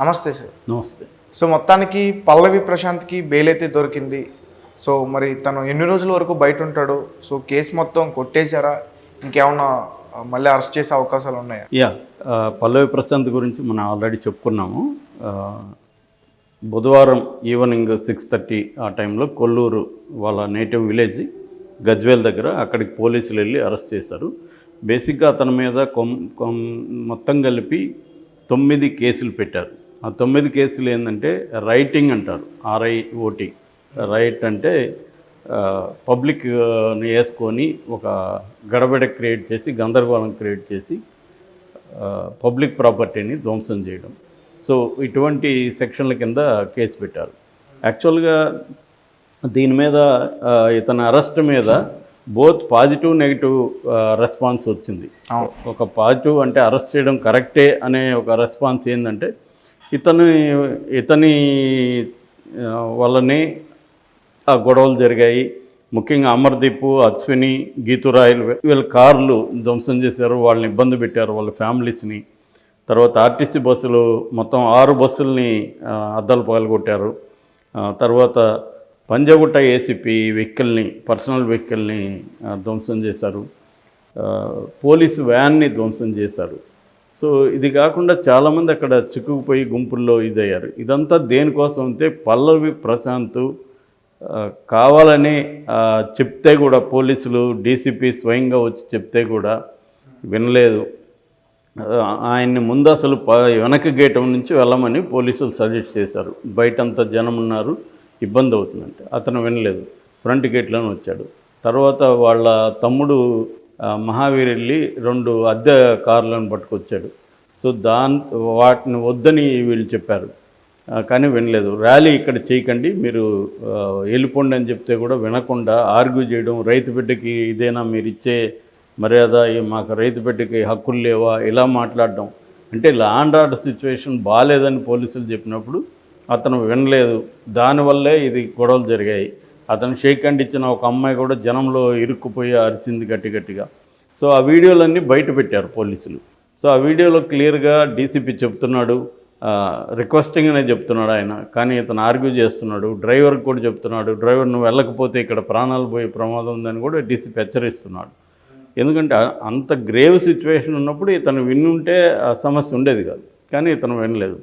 నమస్తే సార్. నమస్తే. సో మొత్తానికి పల్లవి ప్రశాంత్కి బెయిల్ అయితే దొరికింది. సో మరి తను ఎన్ని రోజుల వరకు బయట ఉంటాడు సో కేసు మొత్తం కొట్టేశారా? ఇంకేమన్నా మళ్ళీ అరెస్ట్ చేసే అవకాశాలు ఉన్నాయా? యా పల్లవి ప్రశాంత్ గురించి మనం ఆల్రెడీ చెప్పుకున్నాము. బుధవారం ఈవినింగ్ సిక్స్ థర్టీ ఆ టైంలో కొల్లూరు వాళ్ళ నేటివ్ విలేజ్ గజ్వేల్ దగ్గర అక్కడికి పోలీసులు వెళ్ళి అరెస్ట్ చేశారు. బేసిక్గా అతని మీద కొం మొత్తం కలిపి తొమ్మిది కేసులు పెట్టారు. ఆ తొమ్మిది కేసులు ఏంటంటే రైటింగ్ అంటారు ఆర్ఐఓటి రైట్ అంటే పబ్లిక్ని వేసుకొని ఒక గడబిడ క్రియేట్ చేసి గందరగోళం క్రియేట్ చేసి పబ్లిక్ ప్రాపర్టీని ధ్వంసం చేయడం. సో ఇటువంటి సెక్షన్ల కింద కేసు పెట్టారు. యాక్చువల్గా దీని మీద ఇతని అరెస్ట్ మీద బోత్ పాజిటివ్ నెగిటివ్ రెస్పాన్స్ వచ్చింది. ఒక పాజిటివ్ అంటే అరెస్ట్ చేయడం కరెక్టే అనే ఒక రెస్పాన్స్ ఏంటంటే ఇతని ఇతని వల్లనే ఆ గొడవలు జరిగాయి. ముఖ్యంగా అమర్దీప్ అశ్విని గీతురాయలు వీళ్ళ కార్లు ధ్వంసం చేశారు. వాళ్ళని ఇబ్బంది పెట్టారు వాళ్ళ ఫ్యామిలీస్ని. తర్వాత ఆర్టీసీ బస్సులు మొత్తం ఆరు బస్సుల్ని అద్దాలు పగలగొట్టారు. తర్వాత పంజగుట్ట ఏసీపీ వెహికల్ని పర్సనల్ వెహికల్ని ధ్వంసం చేశారు. పోలీసు వ్యాన్ని ధ్వంసం చేశారు. సో ఇది కాకుండా చాలామంది అక్కడ చిక్కుకుపోయి గుంపుల్లో ఇదయ్యారు. ఇదంతా దేనికోసం అంటే పల్లవి ప్రశాంత్ కావాలని చెప్తే కూడా పోలీసులు డీసీపీ స్వయంగా వచ్చి చెప్తే కూడా వినలేదు. ఆయన్ని ముందు అసలు ప వెనక గేటం నుంచి వెళ్ళమని పోలీసులు సజెస్ట్ చేశారు. బయటంతా జనం ఉన్నారు ఇబ్బంది అవుతుందంటే. అతను వినలేదు ఫ్రంట్ గేట్లోనే వచ్చాడు. తర్వాత వాళ్ళ తమ్ముడు మహావీర్ వెళ్ళి రెండు అద్దె కార్లను పట్టుకొచ్చాడు. సో దాని వాటిని వద్దని వీళ్ళు చెప్పారు. కానీ వినలేదు. ర్యాలీ ఇక్కడ చేయకండి మీరు వెళ్ళిపోండి అని చెప్తే కూడా వినకుండా ఆర్గ్యూ చేయడం రైతు బిడ్డకి ఇదేనా మీరు ఇచ్చే మర్యాద మాకు రైతు బిడ్డకి హక్కులు లేవా ఇలా మాట్లాడడం. అంటే లాండ్ ఆర్డర్ సిచ్యువేషన్ బాగాలేదని పోలీసులు చెప్పినప్పుడు అతను వినలేదు. దానివల్లే ఇది గొడవలు జరిగాయి. అతను షేక్ హ్యాండ్ ఇచ్చిన ఒక అమ్మాయి కూడా జనంలో ఇరుక్కుపోయి అరిచింది గట్టి గట్టిగా. సో ఆ వీడియోలన్నీ బయట పెట్టారు పోలీసులు. సో ఆ వీడియోలో క్లియర్గా డీసీపీ చెప్తున్నాడు రిక్వెస్టింగ్ అనే చెప్తున్నాడు ఆయన. కానీ ఇతను ఆర్గ్యూ చేస్తున్నాడు డ్రైవర్కి కూడా చెప్తున్నాడు డ్రైవర్ నువ్వు వెళ్ళకపోతే ఇక్కడ ప్రాణాలు పోయే ప్రమాదం ఉందని కూడా డీసీపీ హెచ్చరిస్తున్నాడు. ఎందుకంటే అంత గ్రేవ్ సిచ్యువేషన్ ఉన్నప్పుడు ఇతను విన్నుంటే ఆ సమస్య ఉండేది కాదు. కానీ ఇతను వినలేదు.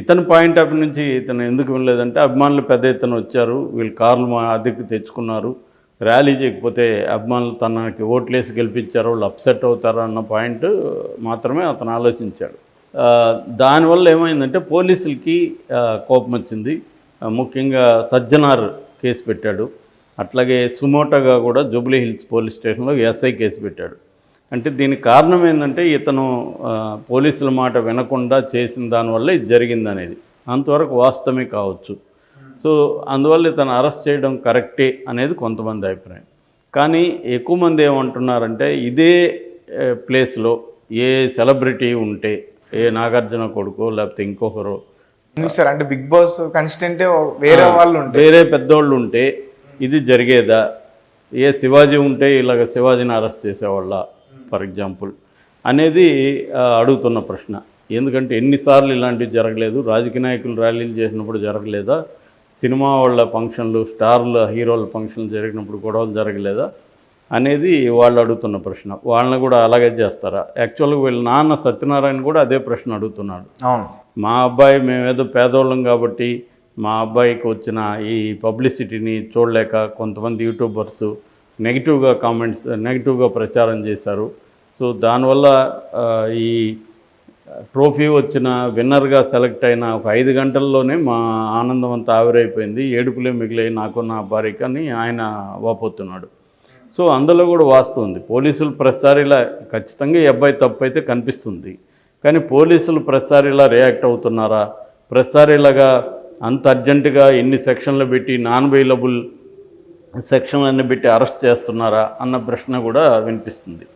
ఇతని పాయింట్ ఆఫ్ నుంచి ఇతను ఎందుకు వినలేదంటే అభిమానులు పెద్ద ఎత్తున వచ్చారు. వీళ్ళు కార్లు మా అద్దెకు తెచ్చుకున్నారు. ర్యాలీ చేయకపోతే అభిమానులు తనకి ఓట్లేసి గెలిపించారు. వాళ్ళు అప్సెట్ అవుతారు అన్న పాయింట్ మాత్రమే అతను ఆలోచించాడు. దానివల్ల ఏమైందంటే పోలీసులకి కోపం వచ్చింది. ముఖ్యంగా సజ్జనార్ కేసు పెట్టాడు. అట్లాగే సుమోటోగా కూడా జూబ్లీ హిల్స్ పోలీస్ స్టేషన్లో ఎస్ఐ కేసు పెట్టాడు. అంటే దీనికి కారణం ఏంటంటే ఇతను పోలీసుల మాట వినకుండా చేసిన దానివల్ల ఇది జరిగింది అనేది అంతవరకు వాస్తవమే కావచ్చు. సో అందువల్ల ఇతను అరెస్ట్ చేయడం కరెక్టే అనేది కొంతమంది అభిప్రాయం. కానీ ఎక్కువ మంది ఏమంటున్నారంటే ఇదే ప్లేస్లో ఏ సెలబ్రిటీ ఉంటే ఏ నాగార్జున కొడుకో లేకపోతే ఇంకొకరు సార్? అంటే బిగ్ బాస్ కన్సిస్టెంటే వేరే వాళ్ళు ఉంటాయి వేరే పెద్దోళ్ళు ఉంటే ఇది జరిగేదా? ఏ శివాజీ ఉంటే ఇలాగ శివాజీని అరెస్ట్ చేసేవాళ్ళ? ఫర్ ఎగ్జాంపుల్ అనేది అడుగుతున్న ప్రశ్న. ఎందుకంటే ఎన్నిసార్లు ఇలాంటివి జరగలేదు. రాజకీయ నాయకులు ర్యాలీలు చేసినప్పుడు జరగలేదా? సినిమా వాళ్ళ ఫంక్షన్లు స్టార్ల హీరోల ఫంక్షన్లు జరిగినప్పుడు గొడవలు జరగలేదా? అనేది వాళ్ళు అడుగుతున్న ప్రశ్న. వాళ్ళని కూడా అలాగే చేస్తారా? యాక్చువల్గా వీళ్ళ నాన్న సత్యనారాయణ కూడా అదే ప్రశ్న అడుగుతున్నాడు. అవును. మా అబ్బాయి మేమేదో పేదోళ్ళం కాబట్టి మా అబ్బాయికి వచ్చిన ఈ పబ్లిసిటీని చూడలేక కొంతమంది యూట్యూబర్స్ నెగిటివ్గా కామెంట్స్ నెగిటివ్గా ప్రచారం చేశారు. సో దానివల్ల ఈ ట్రోఫీ వచ్చిన విన్నర్గా సెలెక్ట్ అయిన ఒక ఐదు గంటల్లోనే మా ఆనందం అంతా ఆవిరైపోయింది. ఏడుపులే మిగిలాయి నాకు నా భార్యకి అని ఆయన వాపోతున్నాడు. సో అందులో కూడా వాస్తవం ఉంది. పోలీసులు ప్రతిసారి ఖచ్చితంగా ఈ అబ్బాయి తప్పు అయితే కనిపిస్తుంది. కానీ పోలీసులు ప్రతిసారి ఇలా రియాక్ట్ అవుతున్నారా? ప్రతిసారి అంత అర్జెంటుగా ఎన్ని సెక్షన్లు పెట్టి నాన్ అవైలబుల్ సెక్షన్లన్నీ పెట్టి అరెస్ట్ చేస్తున్నారా అన్న ప్రశ్న కూడా వినిపిస్తుంది.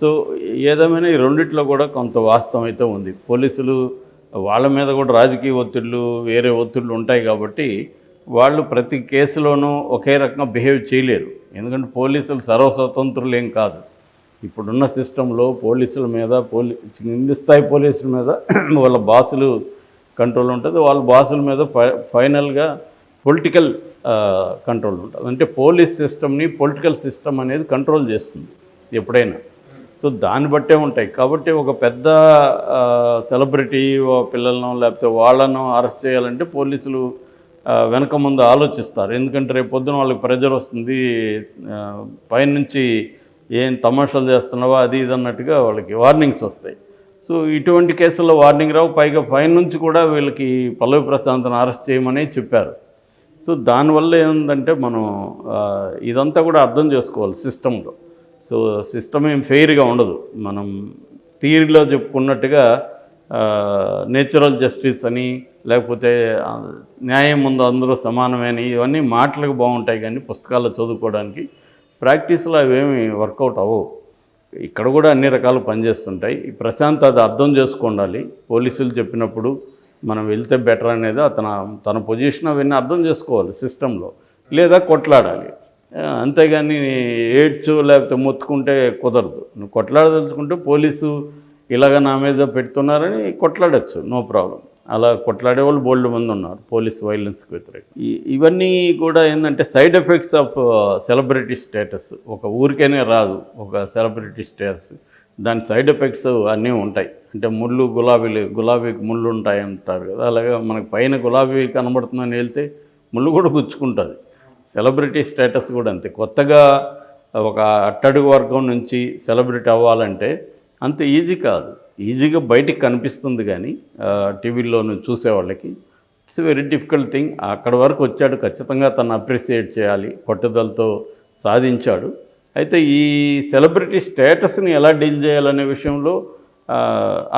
సో ఏదేమైనా ఈ రెండిట్లో కూడా కొంత వాస్తవం అయితే ఉంది. పోలీసులు వాళ్ళ మీద కూడా రాజకీయ ఒత్తిళ్ళు వేరే ఒత్తిళ్ళు ఉంటాయి కాబట్టి వాళ్ళు ప్రతి కేసులోనూ ఒకే రకంగా బిహేవ్ చేయలేరు. ఎందుకంటే పోలీసులు సర్వస్వతంత్రులు ఏం కాదు. ఇప్పుడున్న సిస్టంలో పోలీసుల మీద పోలీ కింది స్థాయి పోలీసుల మీద వాళ్ళ బాసులు కంట్రోల్ ఉంటుంది. వాళ్ళ బాసుల మీద ఫై- ఫైనల్గా పొలిటికల్ కంట్రోల్ ఉంటుంది. అంటే పోలీస్ సిస్టమ్ని పొలిటికల్ సిస్టమ్ అనేది కంట్రోల్ చేస్తుంది ఎప్పుడైనా. సో దాన్ని బట్టే ఉంటాయి. కాబట్టి ఒక పెద్ద సెలబ్రిటీ పిల్లలను లేకపోతే వాళ్ళను అరెస్ట్ చేయాలంటే పోలీసులు వెనక ముందు ఆలోచిస్తారు. ఎందుకంటే రేపు పొద్దున వాళ్ళకి ప్రెజర్ వస్తుంది పైనుంచి ఏం తమాషాలు చేస్తున్నావా అది ఇది అన్నట్టుగా వాళ్ళకి వార్నింగ్స్ వస్తాయి. సో ఇటువంటి కేసుల్లో వార్నింగ్ రావు. పైగా పైనుంచి కూడా వీళ్ళకి పల్లవి ప్రశాంత్ని అరెస్ట్ చేయమని చెప్పారు. సో దానివల్ల ఏంటంటే మనం ఇదంతా కూడా అర్థం చేసుకోవాలి సిస్టంలో. సో సిస్టమ్ ఏం ఫెయిర్గా ఉండదు. మనం థియరీలో చెప్పుకున్నట్టుగా నేచురల్ జస్టిస్ అని లేకపోతే న్యాయం ముందు అందరూ సమానమే అని ఇవన్నీ మాటలకు బాగుంటాయి కానీ పుస్తకాల్లో చదువుకోవడానికి ప్రాక్టీస్లో అవేమి వర్కౌట్ అవ్వవు. ఇక్కడ కూడా అన్ని రకాలు పనిచేస్తుంటాయి. ప్రశాంత్ అది అర్థం చేసుకోండాలి. పోలీసులు చెప్పినప్పుడు మనం వెళ్తే బెటర్ అనేది అతను తన పొజిషన్ అవన్నీ అర్థం చేసుకోవాలి సిస్టంలో. లేదా కొట్లాడాలి. అంతేగాని ఏడ్చు లేకపోతే మొత్తుకుంటే కుదరదు. నువ్వు కొట్లాడదలుచుకుంటే పోలీసు ఇలాగ నా మీద పెడుతున్నారని కొట్లాడచ్చు నో ప్రాబ్లం. అలా కొట్లాడే వాళ్ళు బోల్డ్ మంది ఉన్నారు పోలీస్ వైలెన్స్కి వ్యతిరేకం ఇవన్నీ కూడా ఏంటంటే side effects of celebrity status. ఒక ఊరికైనా రాదు ఒక సెలబ్రిటీ స్టేటస్. దాని సైడ్ ఎఫెక్ట్స్ అన్నీ ఉంటాయి. అంటే ముళ్ళు గులాబీలు గులాబీకి ముళ్ళు ఉంటాయి అంటారు కదా. అలాగే మనకి పైన గులాబీ కనబడుతుందని వెళ్తే ముళ్ళు కూడా గుచ్చుకుంటుంది. సెలబ్రిటీ స్టేటస్ కూడా అంతే. కొత్తగా ఒక అట్టడుగు వర్గం నుంచి సెలబ్రిటీ అవ్వాలంటే అంత ఈజీ కాదు. ఈజీగా బయటికి కనిపిస్తుంది కానీ టీవీలోను చూసేవాళ్ళకి ఇట్స్ వెరీ డిఫికల్ట్ థింగ్ అక్కడ వరకు వచ్చాడు ఖచ్చితంగా తను అప్రిసియేట్ చేయాలి పట్టుదలతో సాధించాడు. అయితే ఈ సెలబ్రిటీ స్టేటస్ని ఎలా డీల్ చేయాలనే విషయంలో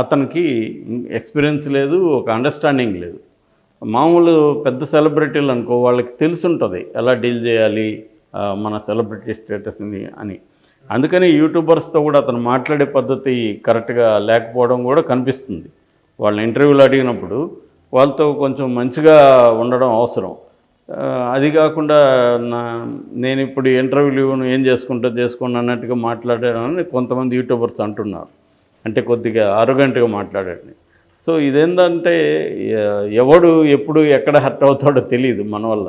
అతనికి ఎక్స్పీరియన్స్ లేదు ఒక అండర్స్టాండింగ్ లేదు. మామూలు పెద్ద సెలబ్రిటీలు అనుకో వాళ్ళకి తెలుసుంటుంది ఎలా డీల్ చేయాలి మన సెలబ్రిటీ స్టేటస్ని అని. అందుకని యూట్యూబర్స్తో కూడా అతను మాట్లాడే పద్ధతి కరెక్ట్గా లేకపోవడం కూడా కనిపిస్తుంది. వాళ్ళ ఇంటర్వ్యూలు అడిగినప్పుడు వాళ్ళతో కొంచెం మంచిగా ఉండడం అవసరం. అది కాకుండా నా నేను ఇప్పుడు ఇంటర్వ్యూలు ఏం చేసుకుంటా చేసుకోండి అన్నట్టుగా మాట్లాడానని కొంతమంది యూట్యూబర్స్ అంటున్నారు. అంటే కొద్దిగా అరగంటగా మాట్లాడండి. సో ఇదేంటంటే ఎవడు ఎప్పుడు ఎక్కడ హర్ట్ అవుతాడో తెలియదు మన వల్ల.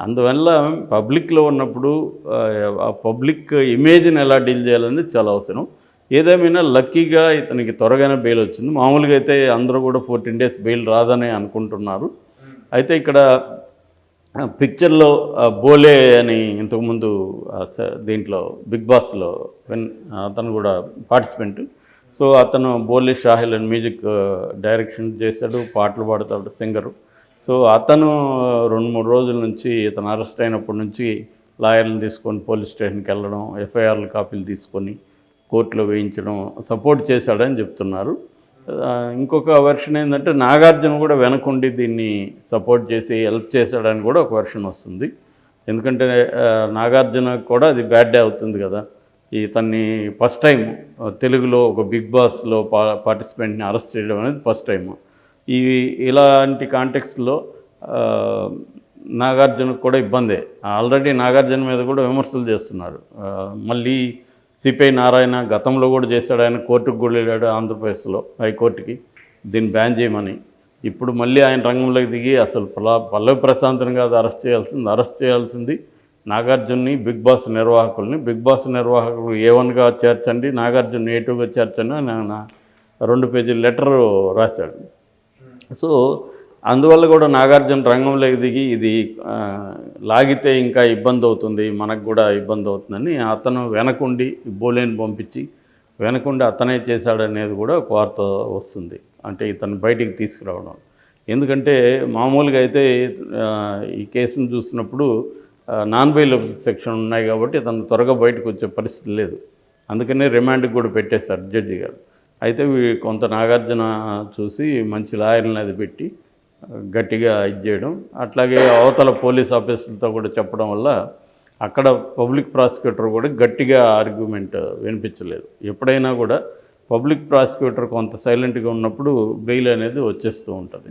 అందువల్ల పబ్లిక్లో ఉన్నప్పుడు ఆ, పబ్లిక్ ఇమేజ్ని ఎలా డీల్ చేయాలనేది చాలా అవసరం. ఏదేమైనా లక్కీగా ఇతనికి త్వరగానే బెయిల్ వచ్చింది. మామూలుగా అయితే అందరూ కూడా ఫోర్టీన్ డేస్ బెయిల్ రాదనే అనుకుంటున్నారు. అయితే ఇక్కడ పిక్చర్లో బోలే అని ఇంతకుముందు స- దీంట్లో బిగ్ బాస్లో అతను కూడా పార్టిసిపెంట్ సో అతను బోలే షాహిల్ అని మ్యూజిక్ డైరెక్షన్ చేశాడు పాటలు పాడతాడు సింగరు సో అతను రెండు మూడు రోజుల నుంచి ఇతను అరెస్ట్ అయినప్పటి నుంచి లాయర్లను తీసుకొని పోలీస్ స్టేషన్కి వెళ్ళడం ఎఫ్ఐఆర్ల కాపీలు తీసుకొని కోర్టులో వేయించడం సపోర్ట్ చేశాడని చెప్తున్నారు. ఇంకొక వెర్షన్ ఏంటంటే నాగార్జున కూడా వెనకుండి దీన్ని సపోర్ట్ చేసి హెల్ప్ చేశాడని కూడా ఒక వెర్షన్ వస్తుంది. ఎందుకంటే నాగార్జున కూడా అది బ్యాడ్ డే అవుతుంది కదా. ఈ తన్ని ఫస్ట్ టైం తెలుగులో ఒక బిగ్ బాస్లో పా పార్టిసిపెంట్ని అరెస్ట్ చేయడం అనేది ఫస్ట్ టైం ఈ ఇలాంటి కాంటెక్స్లో నాగార్జునకు కూడా ఇబ్బందే. ఆల్రెడీ నాగార్జున మీద కూడా విమర్శలు చేస్తున్నారు. మళ్ళీ సిపిఐ నారాయణ గతంలో కూడా చేశాడు. ఆయన కోర్టుకు కూడా వెళ్ళాడు ఆంధ్రప్రదేశ్లో హైకోర్టుకి. దీన్ని బ్యాన్ చేయమని. ఇప్పుడు మళ్ళీ ఆయన రంగంలోకి దిగి అసలు పల్ల పల్లవి ప్రశాంత్ని కాదు అరెస్ట్ చేయాల్సింది అరెస్ట్ చేయాల్సింది నాగార్జున్ని బిగ్ బాస్ నిర్వాహకుల్ని. బిగ్ బాస్ నిర్వాహకులు ఏ వన్గా చేర్చండి నాగార్జున ఏ టూగా చేర్చండి అని ఆయన రెండు పేజీ లెటర్ రాశాడు. సో అందువల్ల కూడా నాగార్జున రంగంలోకి దిగి ఇది లాగితే ఇంకా ఇబ్బంది అవుతుంది మనకు కూడా ఇబ్బంది అవుతుందని అతను వెనకుండి బోలేని పంపించి వెనకుండి అతనే చేశాడనేది కూడా ఒక వార్త వస్తుంది. అంటే ఇతను బయటికి తీసుకురావడం. ఎందుకంటే మామూలుగా అయితే ఈ కేసును చూసినప్పుడు నాన్ బైలబుల్ సెక్షన్ ఉన్నాయి కాబట్టి ఇతను త్వరగా బయటకు వచ్చే పరిస్థితి లేదు. అందుకనే రిమాండ్కి కూడా పెట్టేశారు జడ్జి గారు. అయితే కొంత నాగార్జున చూసి మంచి లాయర్ని అది పెట్టి గట్టిగా ఇది చేయడం. అట్లాగే అవతల పోలీస్ ఆఫీసులతో కూడా చెప్పడం వల్ల అక్కడ పబ్లిక్ ప్రాసిక్యూటర్ కూడా గట్టిగా ఆర్గ్యుమెంట్ వినిపించలేదు. ఎప్పుడైనా కూడా పబ్లిక్ ప్రాసిక్యూటర్ కొంత సైలెంట్గా ఉన్నప్పుడు బెయిల్ అనేది వచ్చేస్తూ ఉంటుంది.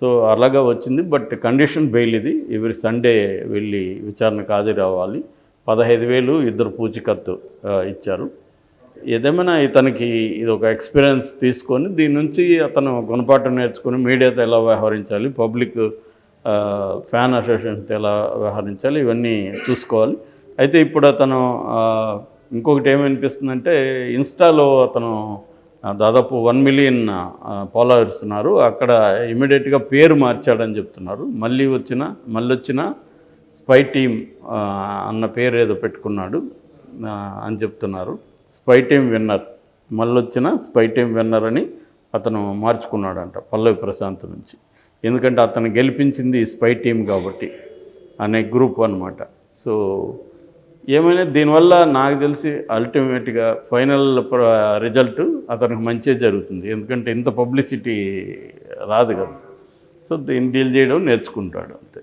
సో అలాగా వచ్చింది. బట్ కండిషన్ బెయిల్ ఇది. ఎవరి సండే వెళ్ళి విచారణకు హాజరు అవ్వాలి. పదహైదు వేలు ఇద్దరు పూచికత్తు ఇచ్చారు. ఏదేమైనా ఇతనికి ఇది ఒక ఎక్స్పీరియన్స్ తీసుకొని దీని నుంచి అతను గుణపాఠం నేర్చుకుని మీడియాతో ఎలా వ్యవహరించాలి పబ్లిక్ ఫ్యాన్ అసోసియేషన్తో ఎలా వ్యవహరించాలి ఇవన్నీ చూసుకోవాలి. అయితే ఇప్పుడు అతను ఇంకొకటి ఏమనిపిస్తుందంటే ఇన్స్టాలో అతను దాదాపు వన్ మిలియన్ ఫాలోవర్స్ ఉన్నారు. అక్కడ ఇమీడియట్గా పేరు మార్చాడని చెప్తున్నారు. మళ్ళీ వచ్చిన మళ్ళీ వచ్చిన స్పై టీమ్ అన్న పేరు ఏదో పెట్టుకున్నాడు అని చెప్తున్నారు. స్పై టైం విన్నర్ మళ్ళొచ్చిన స్పై టైం విన్నర్ అని అతను మార్చుకున్నాడంట పల్లవి ప్రశాంత్ నుంచి. ఎందుకంటే అతను గెలిపించింది స్పై టీం కాబట్టి అనే గ్రూప్ అనమాట సో ఏమైనా దీనివల్ల నాకు తెలిసి అల్టిమేట్గా ఫైనల్ రిజల్ట్ అతనికి మంచిగా జరుగుతుంది. ఎందుకంటే ఇంత పబ్లిసిటీ రాదు కదా. సో దీన్ని డీల్ చేయడం నేర్చుకుంటాడు అంతే.